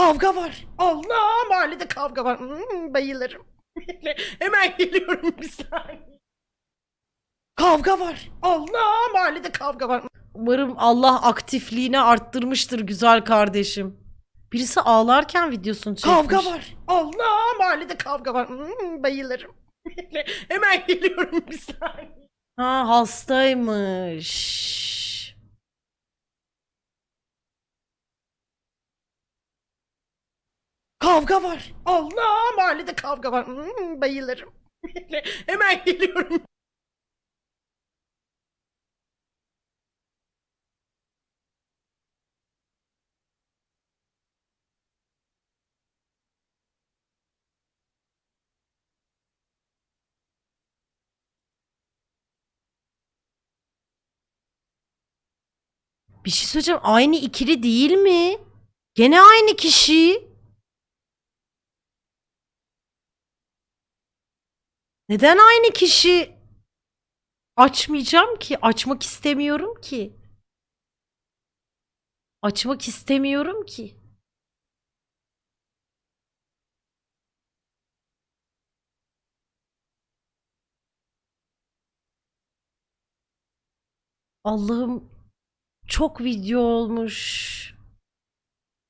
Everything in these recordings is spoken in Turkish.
Kavga var. Allah mahallede kavga var. Hmm, bayılırım. Hemen geliyorum bir saniye. Kavga var. Allah mahallede kavga var. Umarım Allah aktifliğini arttırmıştır güzel kardeşim. Birisi ağlarken videosunu çekmiş. Kavga var. Allah mahallede kavga var. Hmm, bayılırım. Hemen geliyorum bir saniye. Ha hastaymış. Kavga var. Allah mahallede kavga var. Hmm, bayılırım. Hemen geliyorum. Bir şey söyleyeceğim. Aynı ikili değil mi? Gene aynı kişi. Neden aynı kişi? Açmayacağım ki. Açmak istemiyorum ki. Açmak istemiyorum ki. Allah'ım çok video olmuş.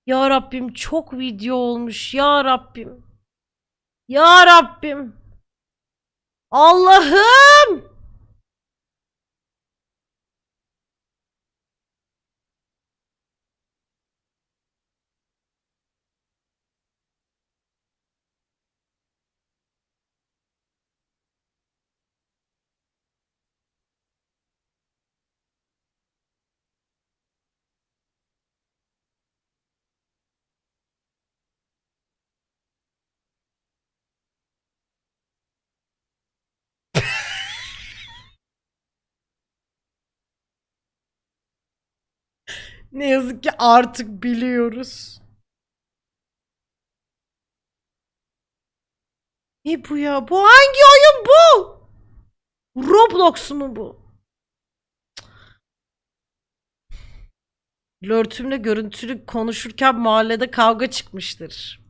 Ya Rabbim çok video olmuş. Ya Rabbim. Ya Rabbim. Allah'ım! Ne yazık ki artık biliyoruz. Ne bu ya? Bu hangi oyun bu? Roblox mu bu? Lörtümle görüntülü konuşurken mahallede kavga çıkmıştır.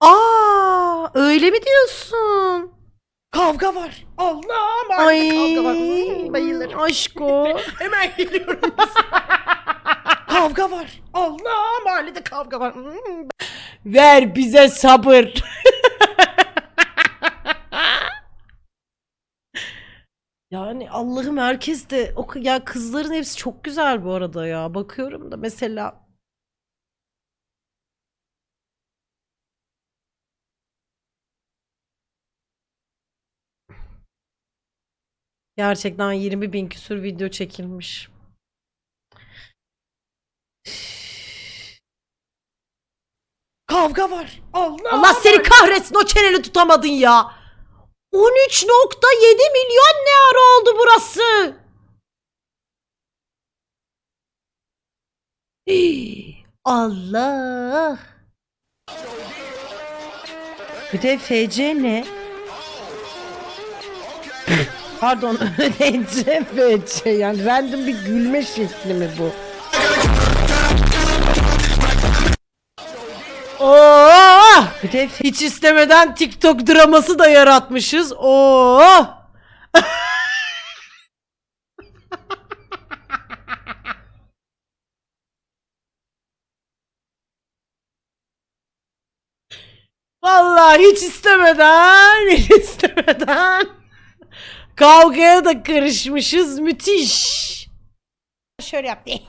Aa, öyle mi diyorsun? Kavga var. Allah mahallede kavga var. Hmm, bayılırım. Aşko. Hemen geliyorum. kavga var. Allah mahallede kavga var. Hmm. Ver bize sabır. Yani Allah'ım herkes de o ya kızların hepsi çok güzel bu arada ya. Bakıyorum da mesela gerçekten 20 bin küsür video çekilmiş. Kavga var. Allah Allah seni kahretsin o çeneni tutamadın ya. 13.7 milyon ne ara oldu burası? Allah. Bir de FC ne? Pardon ödeyince FC yani random bir gülme şekli mi bu? Oo! Bir de hiç istemeden TikTok draması da yaratmışız. Oo! Vallahi hiç istemeden, hiç istemeden kavgaya da karışmışız. Müthiş. Şöyle yaptı.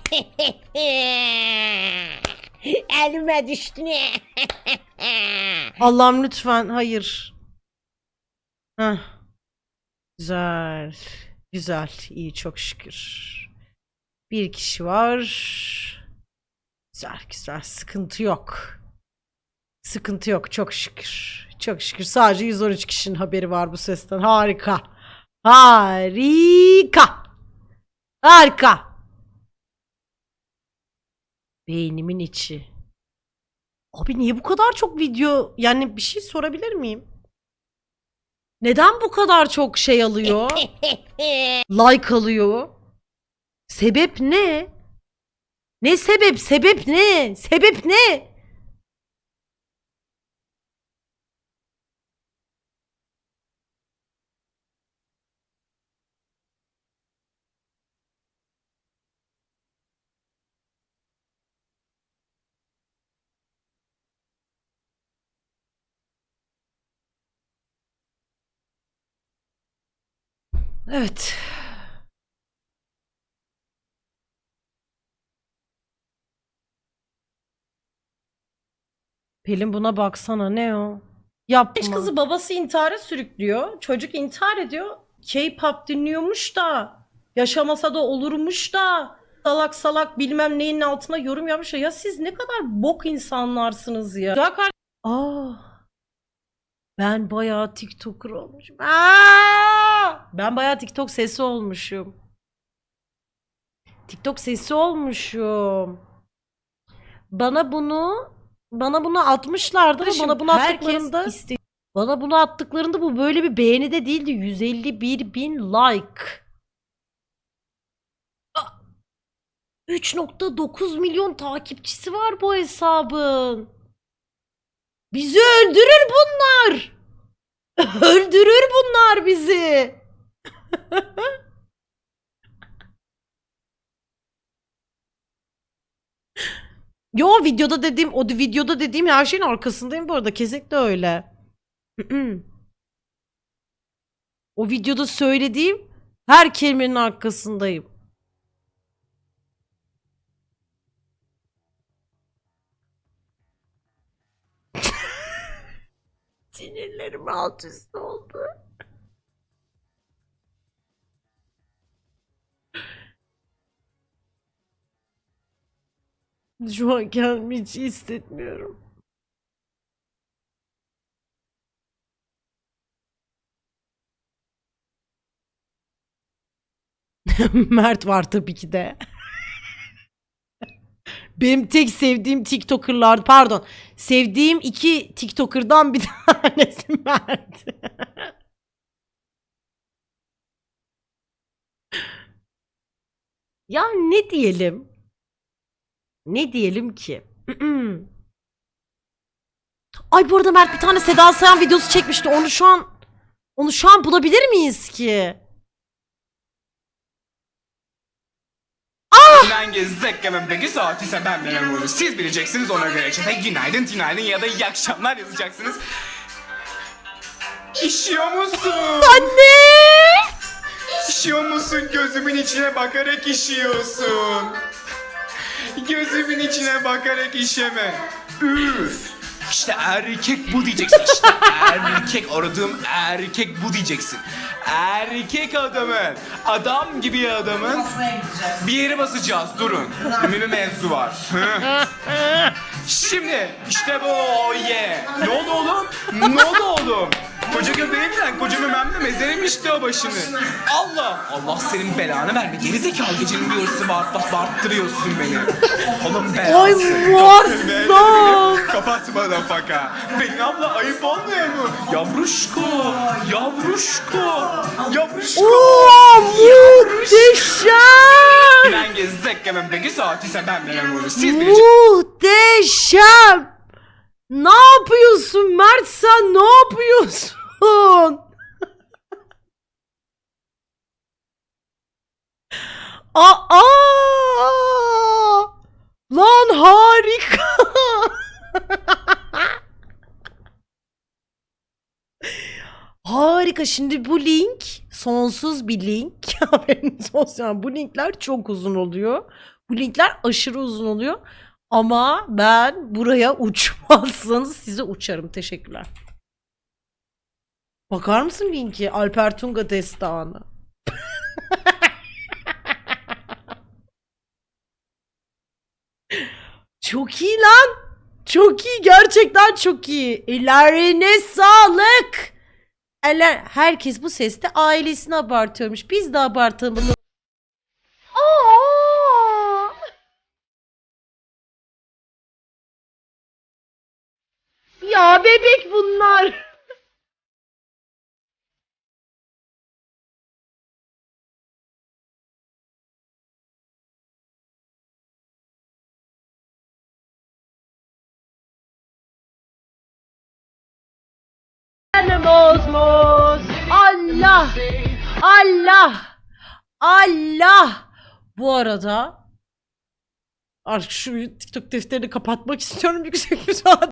Elime düştü. Allah'ım lütfen hayır. Heh. Güzel. Güzel. iyi çok şükür. Bir kişi var. Güzel güzel. Sıkıntı yok. Sıkıntı yok çok şükür. Çok şükür. Sadece 113 kişinin haberi var bu sesten. Harika. Harika. Harika. Beynimin içi. Abi niye bu kadar çok video yani bir şey sorabilir miyim? Neden bu kadar çok şey alıyor? like alıyor? Sebep ne? Ne sebep? Sebep ne? Sebep ne? Evet. Pelin buna baksana ne o? Yapma. Genç kızı babası intihara sürüklüyor. Çocuk intihar ediyor. K-pop dinliyormuş da. Yaşamasa da olurmuş da. Salak salak bilmem neyin altına yorum yapmış ya. Siz ne kadar bok insanlarsınız ya. Güzel kardeşim Aa. Ben bayağı TikToker olmuşum. Aa! Ben bayağı TikTok sesi olmuşum. TikTok sesi olmuşum. Bana bunu bana bunu atmışlardı ama bana bunu attıklarında iste- bana bunu attıklarında bu böyle bir beğeni de değildi. 151 bin like. Aa! 3.9 milyon takipçisi var bu hesabın. Bizi öldürür bunlar. öldürür bunlar bizi. Yo videoda dediğim o videoda dediğim her şeyin arkasındayım bu arada kesinlikle öyle. o videoda söylediğim her kelimenin arkasındayım. Sinirlerim alt üst oldu. Şu an kendimi hiç hissetmiyorum. Mert var tabii ki de. Benim tek sevdiğim TikToker'lar pardon. Sevdiğim iki TikToker'dan bir tanesi Mert. ya ne diyelim? Ne diyelim ki? Ay bu arada Mert bir tane Seda Sayan videosu çekmişti. Onu şu an onu şu an bulabilir miyiz ki? Ben gezecek memleki saati ise ben bilemem bunu. Siz bileceksiniz ona göre. Çete günaydın, günaydın ya da iyi akşamlar yazacaksınız. İşiyor musun? Anne! İşiyor musun? Gözümün içine bakarak işiyorsun. Gözümün içine bakarak işeme. Üf. İşte erkek bu diyeceksin işte. erkek aradığım erkek bu diyeceksin. Erkek adamın, adam gibi adamın bir yere basacağız durun. Mühim mevzu var. Hı. Şimdi işte bu oh yeah. Ne oldu oğlum? Ne oldu oğlum? Koca göbeğimden, koca mememle mezerim işte o başını. Allah! Allah senin belanı verme. Gerizekalı gecenin bir yarısı bağırt, bağırt, bağırttırıyorsun beni. Oğlum belası. Ay muazzam! Kapat bana faka. Pelin abla ayıp olmuyor mu? Yavruşko, yavruşko, yavruşko. Oo, muhteşem! Ben gezecek memleki saati ise ben bilemem onu. Siz bileceksiniz. Muhteşem! Ne yapıyorsun Mert sen ne yapıyorsun? Aa! Lan harika! Harika. Şimdi bu link sonsuz bir link. Haberiniz olsun. Yani bu linkler çok uzun oluyor. Bu linkler aşırı uzun oluyor. Ama ben buraya uçmazsanız size uçarım. Teşekkürler. Bakar mısın linki? Alper Tunga destanı. çok iyi lan. Çok iyi. Gerçekten çok iyi. Ellerine sağlık. Eller, herkes bu seste ailesini abartıyormuş. Biz de abartalım. Aa! Ya bebek bunlar. Kozmos. Allah. Allah. Allah. Bu arada artık şu TikTok defterini kapatmak istiyorum yüksek müsaade.